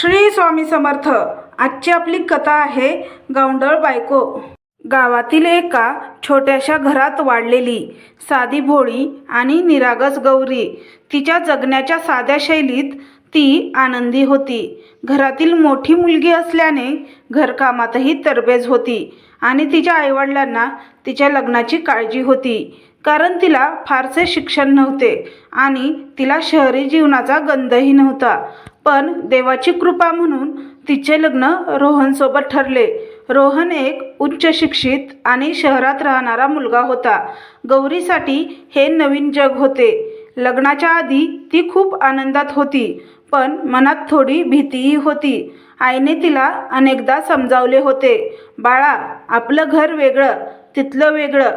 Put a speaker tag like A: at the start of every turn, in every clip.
A: श्री स्वामी समर्थ. आजची आपली कथा आहे गावंडळ बायको. गावातील एका छोट्याशा घरात वाढलेली साधी भोळी आणि निरागस गौरी. तिच्या जगण्याच्या साध्या शैलीत ती आनंदी होती. घरातील मोठी मुलगी असल्याने घरकामातही तरबेज होती आणि तिच्या आईवडिलांना तिच्या लग्नाची काळजी होती. कारण तिला फारसे शिक्षण नव्हते आणि तिला शहरी जीवनाचा गंधही नव्हता. पण देवाची कृपा म्हणून तिचे लग्न रोहनसोबत ठरले. रोहन एक उच्च शिक्षित आणि शहरात राहणारा मुलगा होता. गौरीसाठी हे नवीन जग होते. लग्नाच्या आधी ती खूप आनंदात होती पण मनात थोडी भीतीही होती. आईने तिला अनेकदा समजावले होते बाळा आपलं घर वेगळं तिथलं वेगळं.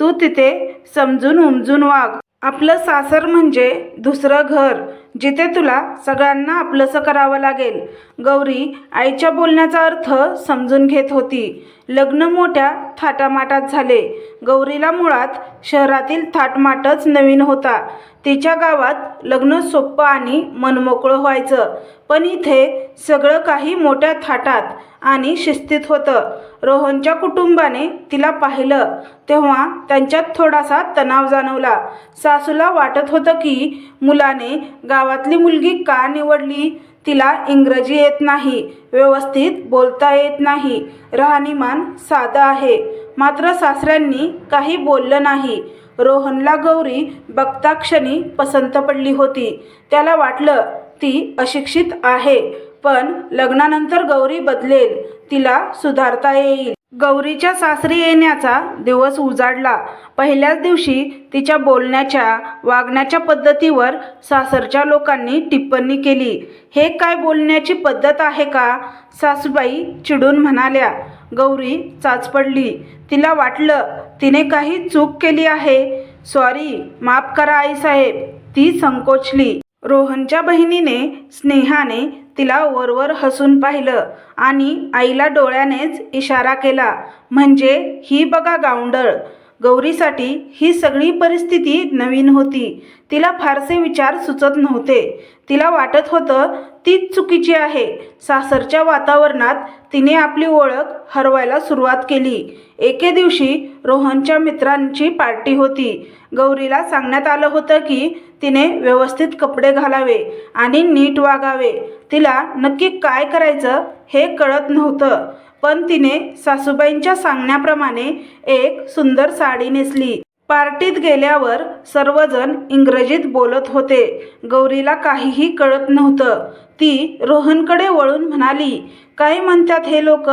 A: तू तिथे समजून उमजून वाग. आपलं सासर म्हणजे दुसरं घर. जिथे तुला सगळ्यांना आपलंसं करावं लागेल. गौरी आईच्या बोलण्याचा अर्थ समजून घेत होती. लग्न मोठ्या थाटामाटात झाले. गौरीला मुळात शहरातील थाटमाटच नवीन होता. तिच्या गावात लग्न सोपं आणि मनमोकळं व्हायचं. पण इथे सगळं काही मोठ्या थाटात आणि शिस्तीत होतं. रोहनच्या कुटुंबाने तिला पाहिलं तेव्हा त्यांच्यात थोडासा तणाव जाणवला. सासूला वाटत होतं की मुलाने गावातली मुलगी का निवडली? तिला इंग्रजी येत नाही व्यवस्थित बोलता येत नाही राहणीमान साधं आहे. मात्र सासऱ्यांनी काही बोललं नाही. रोहनला गौरी बघताक्षणी पसंत पडली होती. त्याला वाटलं ती अशिक्षित आहे पण लग्नानंतर गौरी बदलेल तिला सुधारता येईल. गौरीच्या सासरी येण्याचा दिवस उजाडला. पहिल्याच दिवशी तिच्या बोलण्याच्या वागण्याच्या पद्धतीवर सासरच्या लोकांनी टिप्पणी केली. हे काय बोलण्याची पद्धत आहे का? सासूबाई चिडून म्हणाल्या. गौरी चाच पडली तिला वाटलं तिने काही चूक केली आहे. सॉरी माफ करा आईसाहेब. ती संकोचली. रोहनच्या बहिणीने स्नेहाने तिला वरवर हसून पाहिलं आणि आईला डोळ्यानेच इशारा केला. म्हणजे ही बघा गावंडळ. गौरीसाठी ही सगळी परिस्थिती नवीन होती. तिला फारसे विचार सुचत नव्हते. तिला वाटत होतं तीच चुकीची आहे. सासरच्या वातावरणात तिने आपली ओळख हरवायला सुरुवात केली. एके दिवशी रोहनच्या मित्रांची पार्टी होती. गौरीला सांगण्यात आलं होतं की तिने व्यवस्थित कपडे घालावे आणि नीट वागावे. तिला नक्की काय करायचं हे कळत नव्हतं. पण तिने सासूबाईंच्या सांगण्याप्रमाणे एक सुंदर साडी नेसली. पार्टीत गेल्यावर सर्वजण इंग्रजीत बोलत होते. गौरीला काहीही कळत नव्हतं. ती रोहनकडे वळून म्हणाली काय म्हणतात हे लोक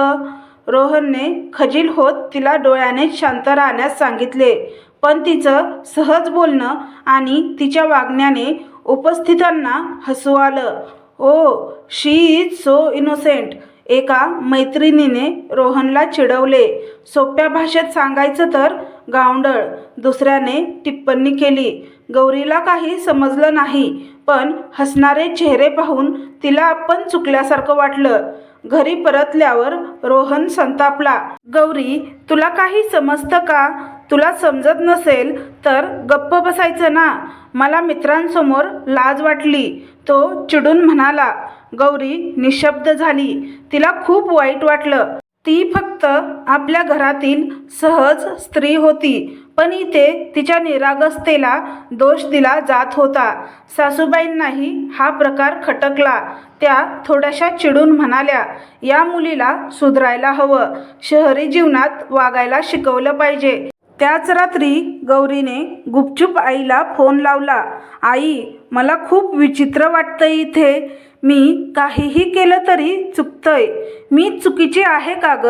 A: रोहनने खजील होत तिला डोळ्याने शांत राहण्यास सांगितले. पण तिचं सहज बोलणं आणि तिच्या वागण्याने उपस्थितांना हसू आलं. Oh she is so innocent एका मैत्रिणीने रोहनला चिडवले. सोप्या भाषेत सांगायचं तर गावंडळ दुसऱ्याने टिप्पणी केली. गौरीला काही समजलं नाही पण हसणारे चेहरे पाहून तिला आपण चुकल्यासारखं वाटलं. घरी परतल्यावर रोहन संतापला गौरी तुला काही समजतं का? तुला समजत नसेल तर गप्प बसायचं ना? मला मित्रांसमोर लाज वाटली. तो चिडून म्हणाला गौरी निशब्द झाली. तिला खूप वाईट वाटलं. ती फक्त आपल्या घरातील सहज स्त्री होती पण इथे तिच्या निरागसतेला दोष दिला जात होता. सासूबाईंनाही हा प्रकार खटकला. त्या थोड्याशा चिडून म्हणाल्या या मुलीला सुधरायला हवं. शहरी जीवनात वागायला शिकवलं पाहिजे. त्याच रात्री गौरीने गुपचूप आईला फोन लावला. आई मला खूप विचित्र वाटतं इथे. मी काहीही केलं तरी चुकतंय. मी चुकीची आहे का ग?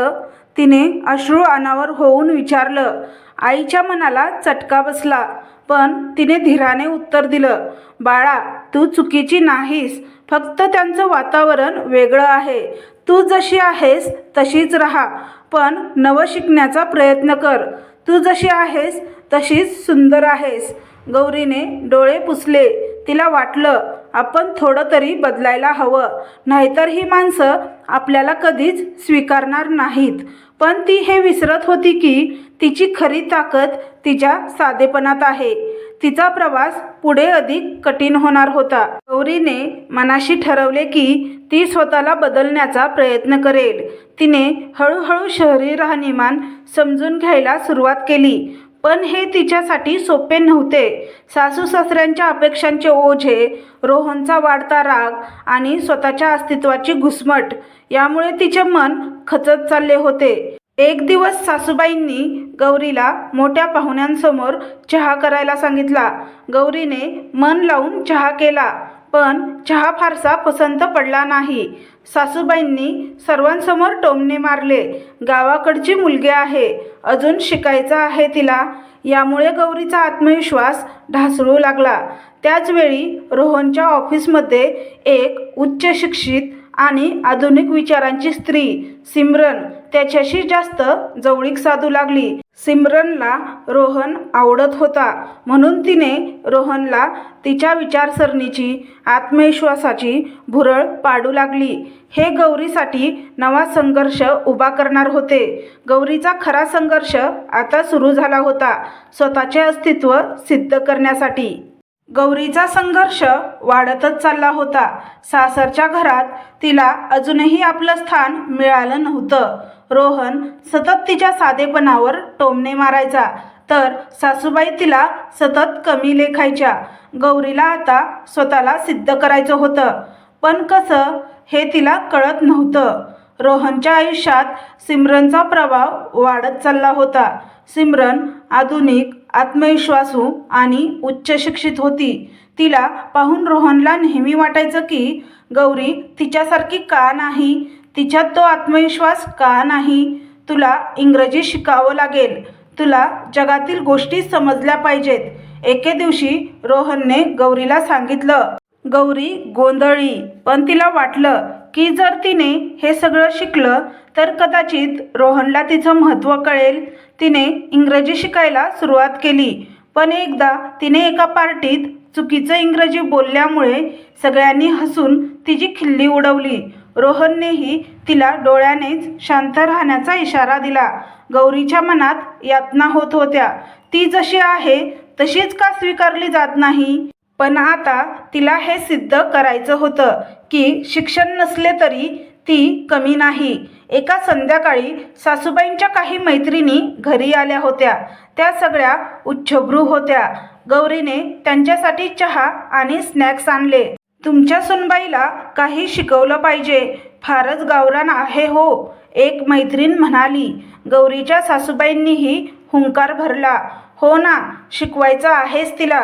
A: तिने अश्रू अनावर होऊन विचारलं. आईच्या मनाला चटका बसला पण तिने धीराने उत्तर दिलं बाळा तू चुकीची नाहीस. फक्त त्यांचं वातावरण वेगळं आहे. तू जशी आहेस तशीच राहा. पण नवं शिकण्याचा प्रयत्न कर. तू जशी आहेस तशीच सुंदर आहेस. गौरीने डोळे पुसले. तिला वाटलं आपण थोडं तरी बदलायला हवं. नाहीतर ही माणसं आपल्याला कधीच स्वीकारणार नाहीत. पण ती हे विसरत होती की तिची खरी ताकद तिच्या साधेपणात आहे. तिचा प्रवास पुढे अधिक कठीण होणार होता. गौरीने मनाशी ठरवले की ती स्वतःला बदलण्याचा प्रयत्न करेल. तिने हळूहळू शहरी राहणीमान समजून घ्यायला सुरुवात केली. पण हे तिच्यासाठी सोपे नव्हते. सासू सासऱ्यांच्या अपेक्षांचे ओझे रोहनचा वाढता राग आणि स्वतःच्या अस्तित्वाची घुसमट यामुळे तिचे मन खचत चालले होते. एक दिवस सासूबाईंनी गौरीला मोठ्या पाहुण्यांसमोर चहा करायला सांगितला. गौरीने मन लावून चहा केला. पण चहा फारसा पसंत पडला नाही. सासूबाईंनी सर्वांसमोर टोमणे मारले. गावाकडची मुलगी आहे. अजून शिकायचं आहे तिला. यामुळे गौरीचा आत्मविश्वास ढासळू लागला. त्याचवेळी रोहनच्या ऑफिसमध्ये एक उच्च शिक्षित आणि आधुनिक विचारांची स्त्री सिमरन त्याच्याशी जास्त जवळीक साधू लागली. सिमरनला रोहन आवडत होता. म्हणून तिने रोहनला तिच्या विचारसरणीची आत्मविश्वासाची भुरळ पाडू लागली. हे गौरीसाठी नवा संघर्ष उभा करणार होते. गौरीचा खरा संघर्ष आता सुरू झाला होता स्वतःचे अस्तित्व सिद्ध करण्यासाठी. गौरीचा संघर्ष वाढतच चालला होता. सासरच्या घरात तिला अजूनही आपलं स्थान मिळालं नव्हतं. रोहन सतत तिच्या साधेपणावर टोमणे मारायचा. तर सासूबाई तिला सतत कमी लेखायच्या. गौरीला आता स्वतःला सिद्ध करायचं होतं. पण कसं हे तिला कळत नव्हतं. रोहनच्या आयुष्यात सिमरनचा प्रभाव वाढत चालला होता. सिमरन आधुनिक आत्मविश्वासू आणि उच्च शिक्षित होती. तिला पाहून रोहनला नेहमी वाटायचं की गौरी तिच्यासारखी का नाही? तिच्यात तो आत्मविश्वास का नाही? तुला इंग्रजी शिकावं लागेल. तुला जगातील गोष्टी समजल्या पाहिजेत. एके दिवशी रोहनने गौरीला सांगितलं गौरी गोंधळी. पण तिला वाटलं की जर तिने हे सगळं शिकलं तर कदाचित रोहनला तिचं महत्त्व कळेल. तिने इंग्रजी शिकायला सुरुवात केली. पण एकदा तिने एका पार्टीत चुकीचं इंग्रजी बोलल्यामुळे सगळ्यांनी हसून तिची खिल्ली उडवली. रोहननेही तिला डोळ्यानेच शांत राहण्याचा इशारा दिला. गौरीच्या मनात यातना होत होत्या. ती जशी आहे तशीच का स्वीकारली जात नाही पण आता तिला हे सिद्ध करायचं होतं की शिक्षण नसले तरी ती कमी नाही. एका संध्याकाळी सासूबाईंच्या काही मैत्रिणी घरी आल्या होत्या. त्या सगळ्या उच्चभ्रू होत्या. गौरीने त्यांच्यासाठी चहा आणि स्नॅक्स आणले. तुमच्या सुनबाईला काही शिकवलं पाहिजे. फारच गावरान आहे हो एक मैत्रीण म्हणाली. गौरीच्या सासूबाईंनीही हुंकार भरला. हो ना शिकवायचं आहेच तिला.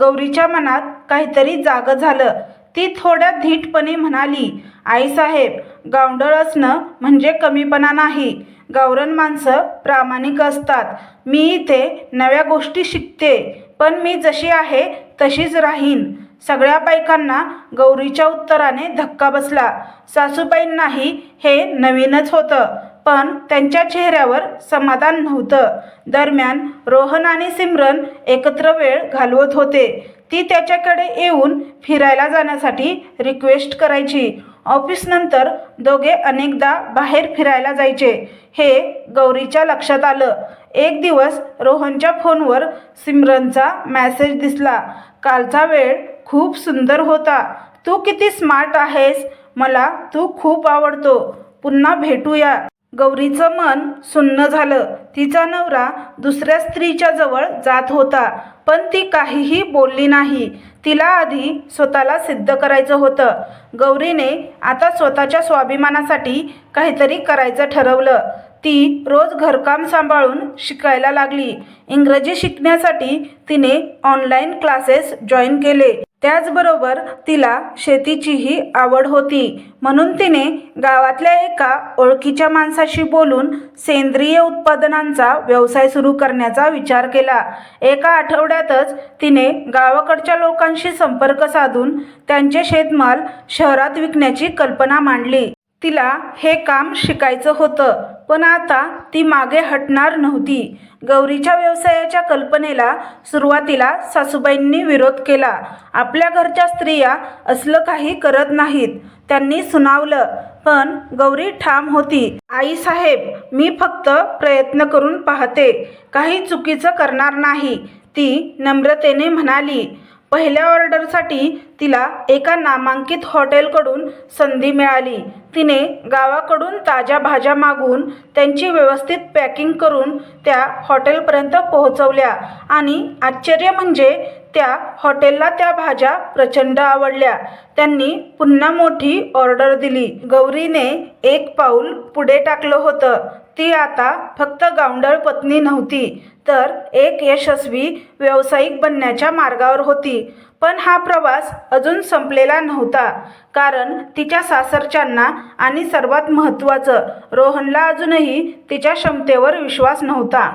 A: गौरीच्या मनात काहीतरी जागं झालं. ती थोड्या धीटपणे म्हणाली आईसाहेब गावंडळ असणं म्हणजे कमीपणा नाही. गावरण माणसं प्रामाणिक असतात. मी इथे नव्या गोष्टी शिकते पण मी जशी आहे तशीच राहीन. सगळ्या बायकांना गौरीच्या उत्तराने धक्का बसला. सासूबाईंनाही हे नवीनच होतं. पण त्यांच्या चेहऱ्यावर समाधान नव्हतं. दरम्यान रोहन आणि सिमरन एकत्र वेळ घालवत होते. ती त्याच्याकडे येऊन फिरायला जाण्यासाठी रिक्वेस्ट करायची. ऑफिसनंतर दोघे अनेकदा बाहेर फिरायला जायचे. हे गौरीच्या लक्षात आलं. एक दिवस रोहनच्या फोनवर सिमरनचा मॅसेज दिसला. कालचा वेळ खूप सुंदर होता. तू किती स्मार्ट आहेस. मला तू खूप आवडतो. पुन्हा भेटूया. गौरीचं मन सुन्न झालं. तिचा नवरा दुसऱ्या स्त्रीच्या जवळ जात होता पण ती काहीही बोलली नाही. तिला आधी स्वतःला सिद्ध करायचं होतं. गौरीने आता स्वतःच्या स्वाभिमानासाठी काहीतरी करायचं ठरवलं. ती रोज घरकाम सांभाळून शिकायला लागली. इंग्रजी शिकण्यासाठी तिने ऑनलाईन क्लासेस जॉईन केले. त्याचबरोबर तिला शेतीचीही आवड होती. म्हणून तिने गावातल्या एका ओळखीच्या माणसाशी बोलून सेंद्रिय उत्पादनांचा व्यवसाय सुरू करण्याचा विचार केला. एका आठवड्यातच तिने गावाकडच्या लोकांशी संपर्क साधून त्यांचे शेतमाल शहरात विकण्याची कल्पना मांडली. तिला हे काम शिकायचं होतं. पण आता ती मागे हटणार नव्हती. गौरीच्या व्यवसायाच्या कल्पनेला सुरुवातीला सासूबाईंनी विरोध केला. आपल्या घरच्या स्त्रिया असलं काही करत नाहीत. त्यांनी सुनावलं. पण गौरी ठाम होती. आई साहेब मी फक्त प्रयत्न करून पाहते. काही चुकीचं करणार नाही. ती नम्रतेने म्हणाली. पहिल्या ऑर्डरसाठी तिला एका नामांकित हॉटेलकडून संधी मिळाली. तिने गावाकडून ताज्या भाज्या मागवून त्यांची व्यवस्थित पॅकिंग करून त्या हॉटेलपर्यंत पोहोचवल्या. आणि आश्चर्य म्हणजे त्या हॉटेलला त्या भाज्या प्रचंड आवडल्या. त्यांनी पुन्हा मोठी ऑर्डर दिली. गौरीने एक पाऊल पुढे टाकलं होतं. ती आता फक्त गावंडळ पत्नी नव्हती तर एक यशस्वी व्यावसायिक बनण्याच्या मार्गावर होती. पण हा प्रवास अजून संपलेला नव्हता. कारण तिच्या सासरच्यांना आणि सर्वात महत्त्वाचं रोहनला अजूनही तिच्या क्षमतेवर विश्वास नव्हता.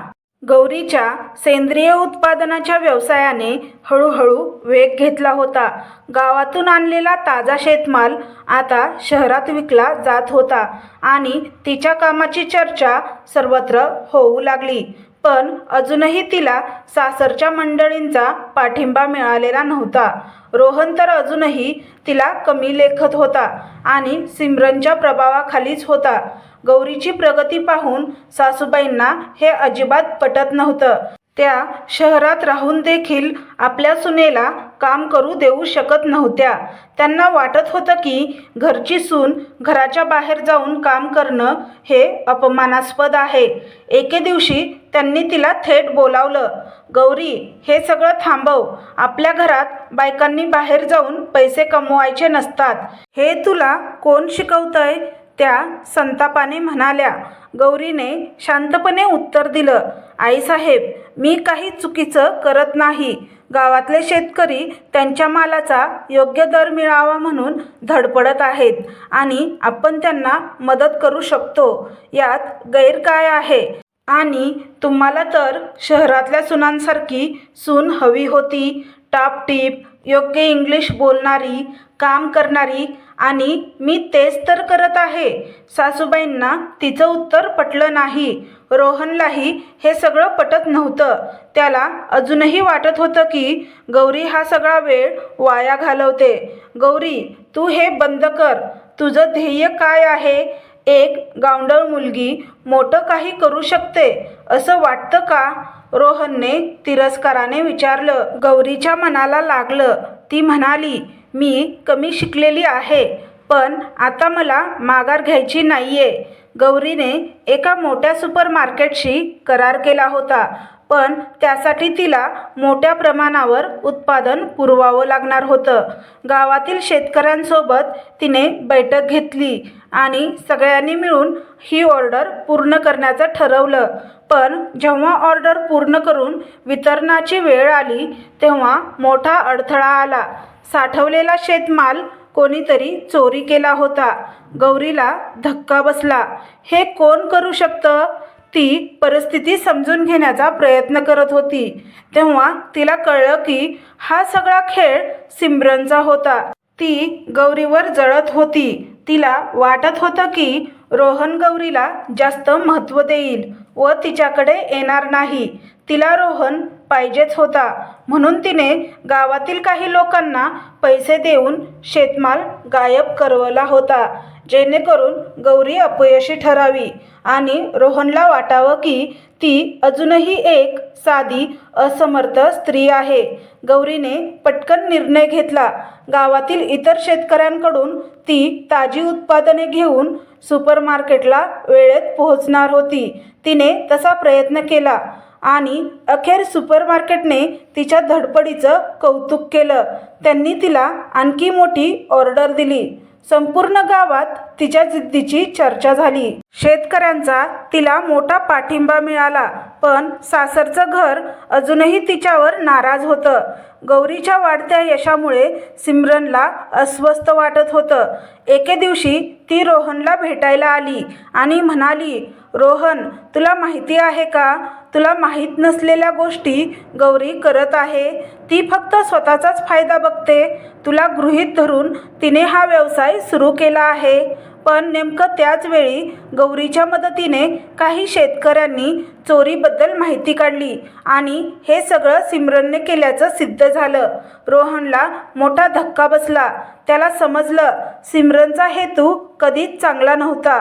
A: गौरीच्या सेंद्रिय उत्पादनाच्या व्यवसायाने हळूहळू वेग घेतला होता. गावातून आणलेला ताजा शेतमाल आता शहरात विकला जात होता आणि तिच्या कामाची चर्चा सर्वत्र होऊ लागली. पण अजूनही तिला सासरच्या मंडळींचा पाठिंबा मिळालेला नव्हता. रोहन तर अजूनही तिला कमी लेखत होता आणि सिमरनच्या प्रभावाखालीच होता. गौरीची प्रगती पाहून सासूबाईंना हे अजिबात पटत नव्हतं. त्या शहरात राहून देखील आपल्या सुनेला काम करू देऊ शकत नव्हत्या. त्यांना वाटत होतं की घरची सून घराच्या बाहेर जाऊन काम करणं हे अपमानास्पद आहे. एके दिवशी त्यांनी तिला थेट बोलावलं गौरी हे सगळं थांबव. आपल्या घरात बायकांनी बाहेर जाऊन पैसे कमवायचे नसतात. हे तुला कोण शिकवतंय? त्या संतापाने म्हणाल्या. गौरीने शांतपणे उत्तर दिलं आईसाहेब मी काही चुकीचं करत नाही. गावातले शेतकरी त्यांच्या मालाचा योग्य दर मिळावा म्हणून धडपडत आहेत आणि आपण त्यांना मदत करू शकतो. यात गैर काय आहे. आणि तुम्हाला तर शहरातल्या सुनांसारखी सून हवी होती. टापटीप योग्य इंग्लिश बोलणारी काम करणारी आणि मी तेच तर करत आहे. सासूबाईंना तिचं उत्तर पटलं नाही. रोहनलाही हे सगळं पटत नव्हतं. त्याला अजूनही वाटत होतं की गौरी हा सगळा वेळ वाया घालवते. गौरी तू हे बंद कर. तुझं ध्येय काय आहे? एक गावंडळ मुलगी मोठं काही करू शकते असं वाटतं का? रोहनने तिरस्काराने विचारलं. गौरीच्या मनाला लागलं. ती म्हणाली मी कमी शिकलेली आहे पण आता मला माघार घ्यायची नाही आहे गौरीने एका मोठ्या सुपर मार्केटशी करार केला होता पण त्यासाठी तिला मोठ्या प्रमाणावर उत्पादन पुरवावं लागणार होतं. गावातील शेतकऱ्यांसोबत तिने बैठक घेतली आणि सगळ्यांनी मिळून ही ऑर्डर पूर्ण करण्याचं ठरवलं. पण जेव्हा ऑर्डर पूर्ण करून वितरणाची वेळ आली तेव्हा मोठा अडथळा आला. साठवलेला शेतमाल कोणीतरी चोरी केला होता. गौरीला धक्का बसला. हे कोण करू शकतं? ती परिस्थिती समजून घेण्याचा प्रयत्न करत होती. तेव्हा तिला कळलं की हा सगळा खेळ सिमरनचा होता. ती गौरीवर जळत होती. तिला वाटत होतं की रोहन गौरीला जास्त महत्त्व देईल व तिच्याकडे येणार नाही. तिला रोहन पाहिजेच होता. म्हणून तिने गावातील काही लोकांना पैसे देऊन शेतमाल गायब करवला होता जेणेकरून गौरी अपयशी ठरावी आणि रोहनला वाटावं की ती अजूनही एक साधी असमर्थ स्त्री आहे. गौरीने पटकन निर्णय घेतला. गावातील इतर शेतकऱ्यांकडून ती ताजी उत्पादने घेऊन सुपर मार्केटला वेळेत पोहोचणार होती. तिने तसा प्रयत्न केला. आणि अखेर सुपर मार्केटने तिच्या धडपडीचं कौतुक केलं. त्यांनी तिला आणखी मोठी ऑर्डर दिली. संपूर्ण गावात तिच्या जिद्दीची चर्चा झाली. शेतकऱ्यांचा तिला मोठा पाठिंबा मिळाला पण सासरचं घर अजूनही तिच्यावर नाराज होतं. गौरीच्या वाढत्या यशामुळे सिमरनला अस्वस्थ वाटत होतं. एके दिवशी ती रोहनला भेटायला आली आणि म्हणाली रोहन तुला माहिती आहे का? तुला माहीत नसलेल्या गोष्टी गौरी करत आहे. ती फक्त स्वतःचाच फायदा बघते. तुला गृहीत धरून तिने हा व्यवसाय सुरू केला आहे. पण नेमकं त्याच वेळी गौरीच्या मदतीने काही शेतकऱ्यांनी चोरीबद्दल माहिती काढली आणि हे सगळं सिमरनने केल्याचं सिद्ध झालं. रोहनला मोठा धक्का बसला. त्याला समजलं सिमरनचा हेतू कधीच चांगला नव्हता.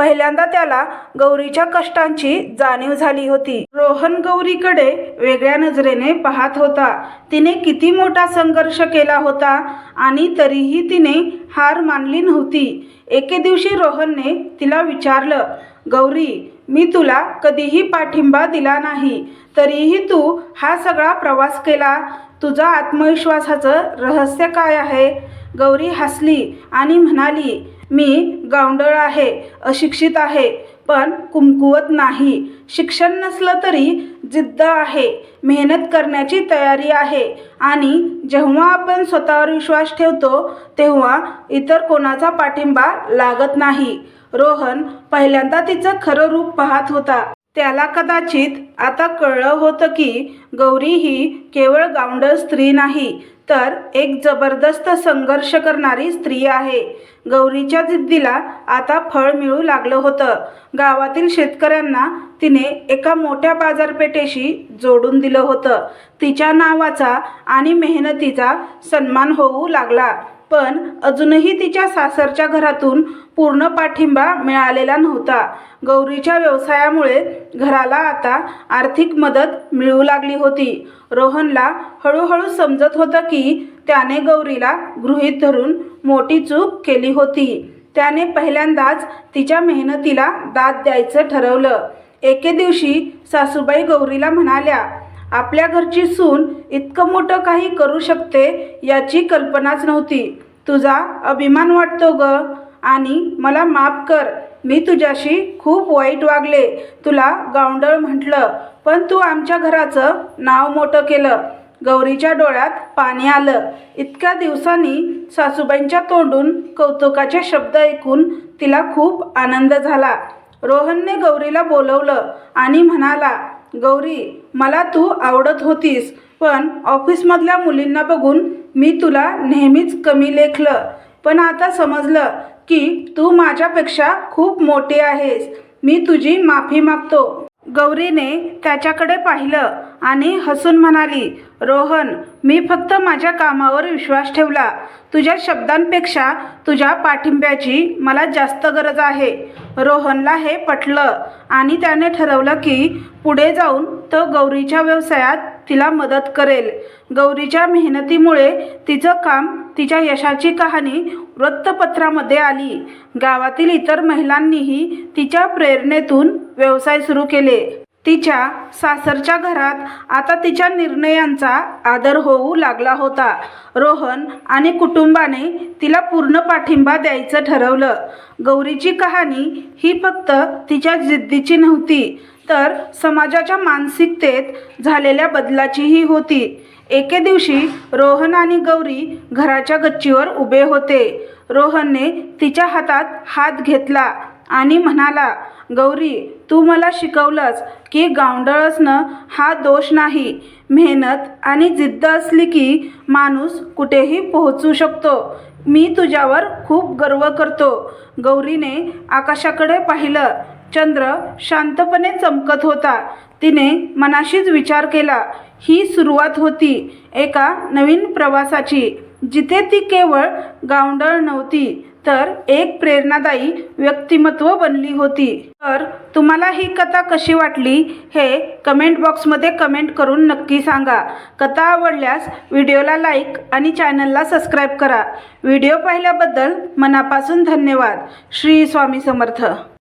A: पहिल्यांदा त्याला गौरीच्या कष्टांची जाणीव झाली होती. रोहन गौरीकडे वेगळ्या नजरेने पाहत होता. तिने किती मोठा संघर्ष केला होता आणि तरीही तिने हार मानली नव्हती. एके दिवशी रोहनने तिला विचारलं गौरी मी तुला कधीही पाठिंबा दिला नाही तरीही तू हा सगळा प्रवास केला. तुझा आत्मविश्वासाचं रहस्य काय आहे? गौरी हसली आणि म्हणाली मी गावंडळ आहे अशिक्षित आहे पण कुमकुवत नाही. शिक्षण नसलं तरी जिद्द आहे मेहनत करण्याची तयारी आहे. आणि जेव्हा आपण स्वतःवर विश्वास ठेवतो तेव्हा इतर कोणाचा पाठिंबा लागत नाही. रोहन पहिल्यांदा तिचं खरं रूप पाहत होता. त्याला कदाचित आता कळलं होतं की गौरी ही केवळ गावंडळ स्त्री नाही तर एक जबरदस्त संघर्ष करणारी स्त्री आहे. गौरीच्या जिद्दीला आता फळ मिळू लागलं होतं. गावातील शेतकऱ्यांना तिने एका मोठ्या बाजारपेठेशी जोडून दिलं होतं. तिच्या नावाचा आणि मेहनतीचा सन्मान होऊ लागला. पण अजूनही तिच्या सासरच्या घरातून पूर्ण पाठिंबा मिळालेला नव्हता. गौरीच्या व्यवसायामुळे घराला आता आर्थिक मदत मिळू लागली होती. रोहनला हळूहळू समजत होतं की त्याने गौरीला गृहीत धरून मोठी चूक केली होती. त्याने पहिल्यांदाच तिच्या मेहनतीला दाद द्यायचं ठरवलं. एके दिवशी सासूबाई गौरीला म्हणाल्या आपल्या घरची सून इतकं मोठं काही करू शकते याची कल्पनाच नव्हती. तुझा अभिमान वाटतो ग. आणि मला माफ कर. मी तुझ्याशी खूप वाईट वागले. तुला गावंडळ म्हटलं पण तू आमच्या घराचं नाव मोठं केलं. गौरीच्या डोळ्यात पाणी आलं. इतक्या दिवसांनी सासूबाईंच्या तोंडून कौतुकाचे शब्द ऐकून तिला खूप आनंद झाला. रोहनने गौरीला बोलवलं आणि म्हणाला गौरी मला तू आवडत होतीस पण ऑफिसमधल्या मुलींना बघून मी तुला नेहमीच कमी लेखलं. पण आता समजलं की तू माझ्यापेक्षा खूप मोठी आहेस. मी तुझी माफी मागतो. गौरीने त्याच्याकडे पाहिलं. आणि हसून म्हणाली रोहन मी फक्त माझ्या कामावर विश्वास ठेवला. तुझ्या शब्दांपेक्षा तुझ्या पाठिंब्याची मला जास्त गरज आहे. रोहनला हे पटलं आणि त्याने ठरवलं की पुढे जाऊन तो गौरीच्या व्यवसायात तिला मदत करेल. गौरीच्या मेहनतीमुळे तिचं काम तिच्या यशाची कहाणी वृत्तपत्रामध्ये आली. गावातील इतर महिलांनीही तिच्या प्रेरणेतून व्यवसाय सुरू केले. तिच्या सासरच्या घरात आता तिच्या निर्णयांचा आदर होऊ लागला होता. रोहन आणि कुटुंबाने तिला पूर्ण पाठिंबा द्यायचं ठरवलं. गौरीची कहाणी ही फक्त तिच्या जिद्दीची नव्हती तर समाजाच्या मानसिकतेत झालेल्या बदलाचीही होती. एके दिवशी रोहन आणि गौरी घराच्या गच्चीवर उभे होते. रोहनने तिच्या हातात हात घेतला आणि म्हणाला गौरी तू मला शिकवलंस की गावंडळ असणं हा दोष नाही. मेहनत आणि जिद्द असली की माणूस कुठेही पोहोचू शकतो. मी तुझ्यावर खूप गर्व करतो. गौरीने आकाशाकडे पाहिलं. चंद्र शांतपणे चमकत होता. तिने मनाशीच विचार केला. ही सुरुवात होती एका नवीन प्रवासाची जिथे ती केवळ गावंडळ नव्हती तर एक प्रेरणादायी व्यक्तिमत्व बनली होती. तर तुम्हाला ही कथा कशी वाटली हे कमेंट बॉक्समध्ये कमेंट करून नक्की सांगा. कथा आवडल्यास व्हिडिओला लाईक आणि चॅनलला सबस्क्राईब करा. व्हिडिओ पाहिल्याबद्दल मनापासून धन्यवाद. श्री स्वामी समर्थ.